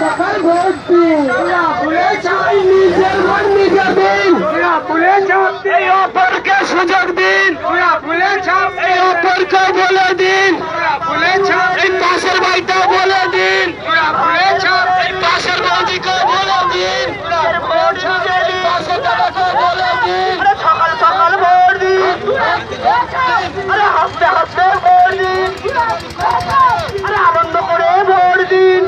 সকাল ভোট দিন ভুলে চাই নিজের ভোট নিজে দিন। ভুলে চাপ এই অপরকে সুযোগ দিন। ভুলে চাপ এই অপরকে বলে দিন। ভুলে চাপ এই পাশের বাড়িটা বলে দিন। ভুলে চাপ এই পাশের বৌদিকে বলে দিন। ভোট নিজে দিন পাশের দাদাকে বলে দিন। সকাল সকাল ভোট দিন আরে হাসতে হাসতে ভোট দিন আরে আনন্দ করে ভোট দিন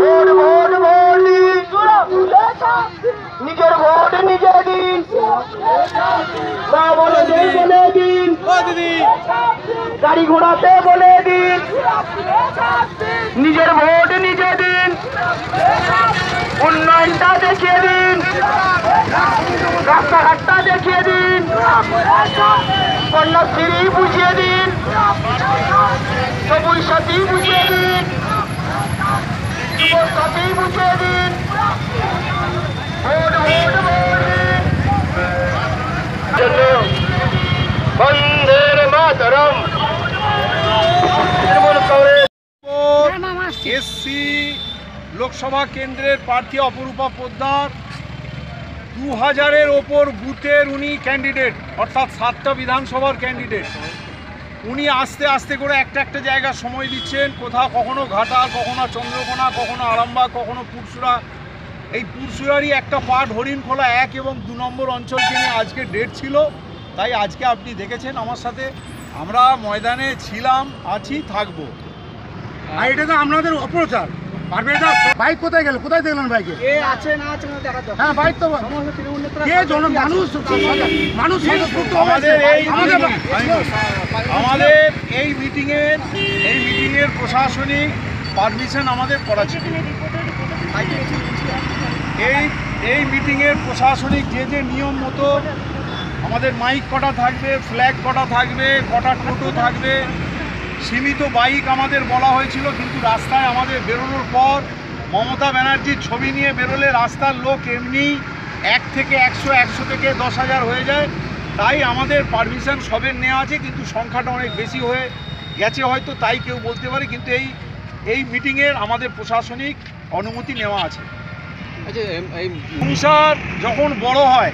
ভোট ভোট ভোট দিন নিজের ভোট নিজে দিন মা বলে দিন বলে দিন গাড়ি ঘোড়াতে বলে দিন। নিজের ভোট নিজে দিন। উন্নয়নটা দেখিয়ে দিন। রাস্তাঘাটটা দেখিয়ে দিন। কন্যাশ্রী বুঝিয়ে দিন। সবুজ সাথী বুঝিয়ে দিন যুব সাথী বুঝিয়ে দিন ভোট ভোট ভোট দিন বন্দের মাতরম তৃণমূল এসসি লোকসভা কেন্দ্রের প্রার্থী অপরূপা পোদ্দার দু হাজারের ওপর বুথের উনি ক্যান্ডিডেট, অর্থাৎ সাতটা বিধানসভার ক্যান্ডিডেট। উনি আস্তে আস্তে করে একটা একটা জায়গা সময় দিচ্ছেন, কোথাও কখনো ঘাটাল, কখনো চন্দ্রকোনা, কখনো আরামবাগ, কখনো পুরসুরা এই পুরসুরারই একটা পার্ট হরিণখোলা এক এবং দু নম্বর অঞ্চলকে নিয়ে আজকে ডেট ছিল, তাই আজকে আপনি দেখেছেন আমার সাথে। আমরা ময়দানে ছিলাম, আছি, থাকব। আর এটা তো আপনাদের অপ্রচার দা বাইক কোথায় গেল? কোথায় দেখলেন বাইকে? আছে না আছে হ্যাঁ বাইক তো কে জন মানুষ মানুষ আমাদের এই আমাদের আমাদের এই মিটিংয়ের এই মিটিংয়ের প্রশাসনিক পারমিশন আমাদের করা ছিল। এই এই মিটিংয়ের প্রশাসনিক যে যে নিয়ম মতো আমাদের মাইক কটা থাকবে ফ্ল্যাগ কটা থাকবে কটা টোটো থাকবে সীমিত বাইক আমাদের বলা হয়েছিল কিন্তু রাস্তায় আমাদের বেরোনোর পর মমতা ব্যানার্জির ছবি নিয়ে বেরোলে রাস্তার লোক এমনি এক থেকে একশো একশো থেকে দশ হাজার হয়ে যায়। তাই আমাদের পারমিশন সবের নেওয়া আছে কিন্তু সংখ্যাটা অনেক বেশি হয়ে গেছে হয়তো তাই কেউ বলতে পারে কিন্তু এই এই মিটিংয়ের আমাদের প্রশাসনিক অনুমতি নেওয়া আছে। সংসার যখন বড় হয়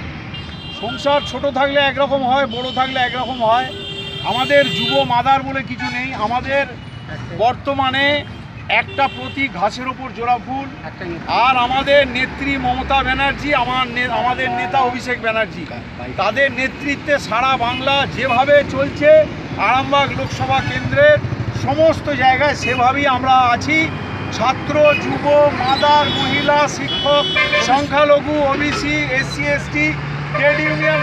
সংসার ছোট থাকলে একরকম হয় বড় থাকলে একরকম হয় আমাদের যুব মাদার বলে কিছু নেই আমাদের বর্তমানে একটা প্রতীক ঘাসের ওপর জোড়া ফুল আর আমাদের নেত্রী মমতা ব্যানার্জি আমার আমাদের নেতা অভিষেক ব্যানার্জি। তাদের নেতৃত্বে সারা বাংলা যেভাবে চলছে আরামবাগ লোকসভা কেন্দ্রের সমস্ত জায়গায় সেভাবেই আমরা আছি। ছাত্র যুব মাদার মহিলা শিক্ষক সংখ্যালঘু OBC SC ST trade union